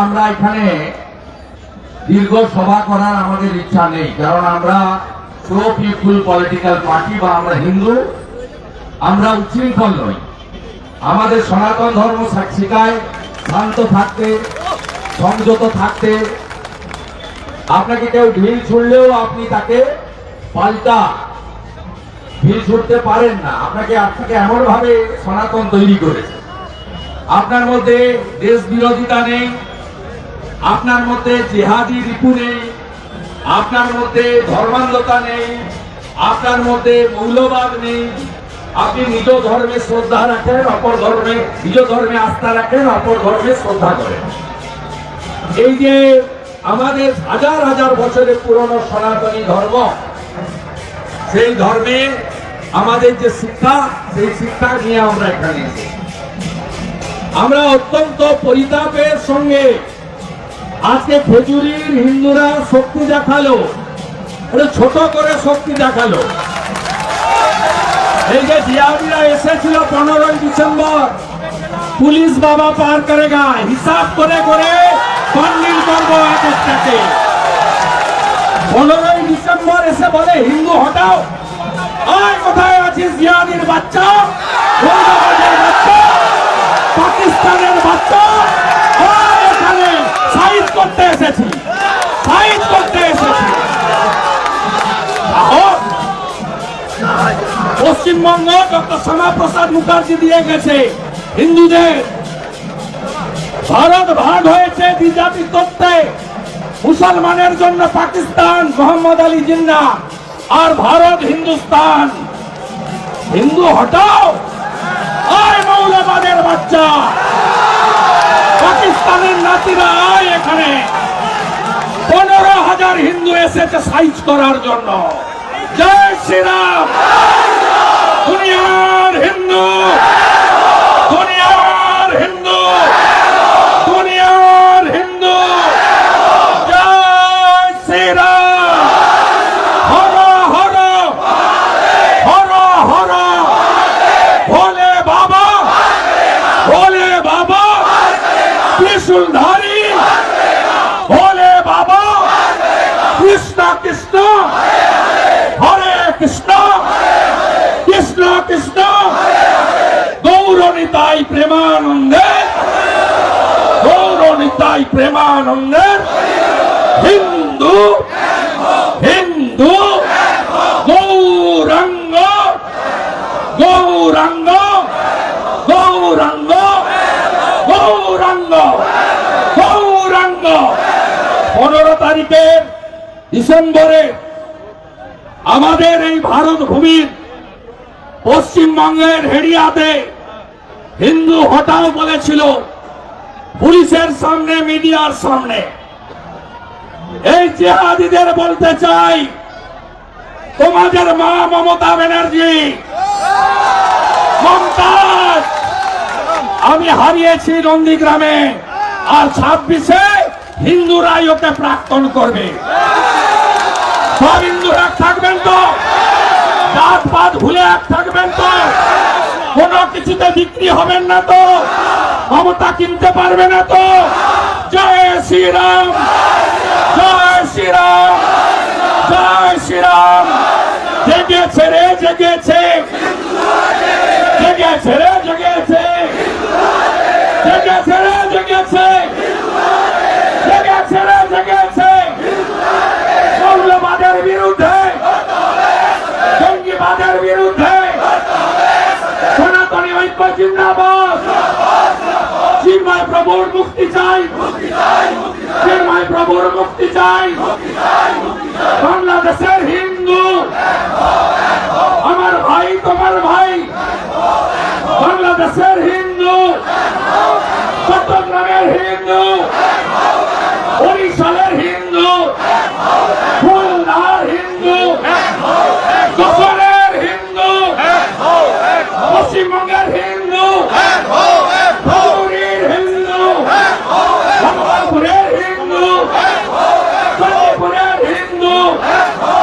আমরা এখানে দীর্ঘ সভা করার আমাদের ইচ্ছা নেই। কারণ আমরা প্রো পিপুল পলিটিক্যাল পার্টি বা আমরা হিন্দু, আমরা উচ্ছৃঙ্খল নই। আমাদের সনাতন ধর্ম শা- শান্ত থাকতে, সংযত থাকতে। আপনাকে কেউ ঢিল ছুড়লেও আপনি তাকে পাল্টা ঢিল ছুটতে পারেন না। আপনাকে আপনাকে এমন ভাবে সনাতন তৈরি করেছে। আপনার মধ্যে দেশ বিরোধিতা নেই আপনার মধ্যে জেহাদি রিপু নেই, আপনার মধ্যে ধর্মান্ধতা নেই, আপনার মধ্যে মৌলবাদ নেই। আপনি নিজ ধর্মে শ্রদ্ধা রাখেন, অপর ধর্মে, নিজ ধর্মে আস্থা রাখেন, অপর ধর্মে শ্রদ্ধা করেন। এই যে আমাদের হাজার হাজার বছরের পুরনো সনাতনী ধর্ম, সেই ধর্মে আমাদের যে শিক্ষা, সেই শিক্ষা নিয়ে আমরা এখানে আমরা অত্যন্ত পরিতাপের সঙ্গে আজকে খেজুরির হিন্দুরা শক্তি দেখাল। ছোট করে শক্তি দেখাল। এই যে জিয়াবিরা এসেছিল পনেরোই ডিসেম্বর, পুলিশ বাবা পার করেগা। হিসাব করে করে কন্ডিল করব একটাকে। পনেরোই ডিসেম্বর এসে বলে, হিন্দু হটাও। আর কোথায় আছিস, জিয়াদির বাচ্চা? ডক্টর শ্যামাপ্রসাদ মুখার্জি দিয়ে গেছে। হিন্দুদের ভারত ভাগ হয়েছে দ্বিজাতি তত্ত্বে মুসলমানের জন্য পাকিস্তান, মোহাম্মদ আলী জিন্না আর ভারত হিন্দুস্তান। হিন্দু হটাও। আয় মৌলবাদের বাচ্চা। পাকিস্তানের নাতিরা আয় এখানে। পনেরো হাজার হিন্দু এসেছে সাইজ করার জন্য। জয় শ্রীরাম। त्रिशूलधारी भोले बाबा, कृष्णा कृष्णा, हरे कृष्णा कृष्णा कृष्णा गौरवनिताई प्रेमानंदे गौरवनिताई प्रेमानंदे, हिंदू हिंदू, गौरंग गौरंग পনেরো তারিখের ডিসেম্বরে আমাদের এই ভারত ভূমির পশ্চিমবঙ্গের হেডিয়াতে হিন্দু হটাও বলেছিল, পুলিশের সামনে, মিডিয়ার সামনে। এই জেহাদিদের বলতে চাই, তোমাদের মা মমতা ব্যানার্জি আমি হারিয়েছি নন্দীগ্রামে, আর ছাব্বিশে হিন্দুরাই ওকে প্রাক্তন করবে। সব হিন্দুরা এক থাকবেন তো? জাত পাত ভুলে এক থাকবেন তো? কোনো কিছুতে বিক্রি হবেন না তো? ক্ষমতা কিনতে পারবে না তো? জয় শ্রীরাম জয় শ্রীরাম। প্রভুর মুক্তি চাই চিন্ময় প্রভুর মুক্তি চাই। বাংলাদেশের হিন্দু।